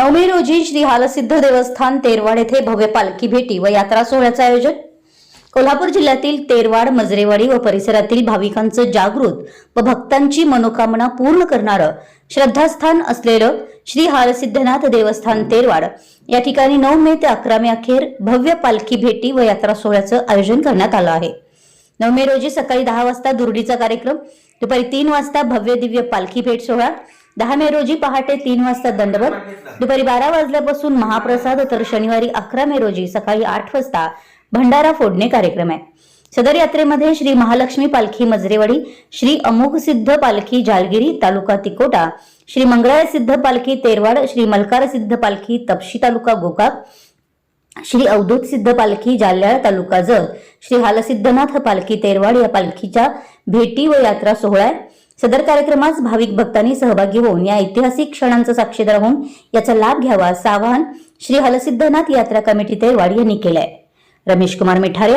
रोजी श्री हालसिद्ध देवस्थान तेरवाड येथे भव्य पालखी भेटी व यात्रा सोहळ्याचं आयोजन. कोल्हापूर जिल्ह्यातील तेरवाड मजरेवाडी व परिसरातील भाविकांचं जागृत व भक्तांची मनोकामना पूर्ण करणारं श्रद्धास्थान असलेलं श्री हालसिद्धनाथ देवस्थान तेरवाड. या ठिकाणी नऊ मे ते अकरा मे अखेर भव्य पालखी भेटी व यात्रा सोहळ्याचं आयोजन करण्यात आलं आहे. नऊ मे रोजी सकाळी दहा वाजता दुर्डीचा कार्यक्रम दुपारी तीन वाजता भव्य दिव्य पालखी भेट सोहळा दहा मे रोजी पहाटे तीन वाजता दंडवत दुपारी बारा वाजल्यापासून महाप्रसाद तर शनिवारी अकरा मे रोजी सकाळी आठ वाजता भंडारा फोडणे कार्यक्रम आहे सदर यात्रेमध्ये श्री महालक्ष्मी पालखी मजरेवाडी श्री अमोघ सिद्ध पालखी जालगिरी तालुका तिकोटा श्री मंगळाय सिद्ध पालखी तेरवाड श्री मलकार सिद्ध पालखी तपशी तालुका गोकाक श्री अवधूत सिद्ध पालखी जाल्याळ तालुका जत श्री हालसिद्धनाथ पालखी तेरवाड या पालखीच्या भेटी व यात्रा सोहळा आहे. सदर कार्यक्रमास भाविक भक्तांनी सहभागी होऊन या ऐतिहासिक क्षणांचा साक्षीदार होऊन याचा लाभ घ्यावा असं आवाहन श्री हलसिद्धनाथ यात्रा कमिटी तेरवाड यांनी केलंय. रमेश कुमार मिठारे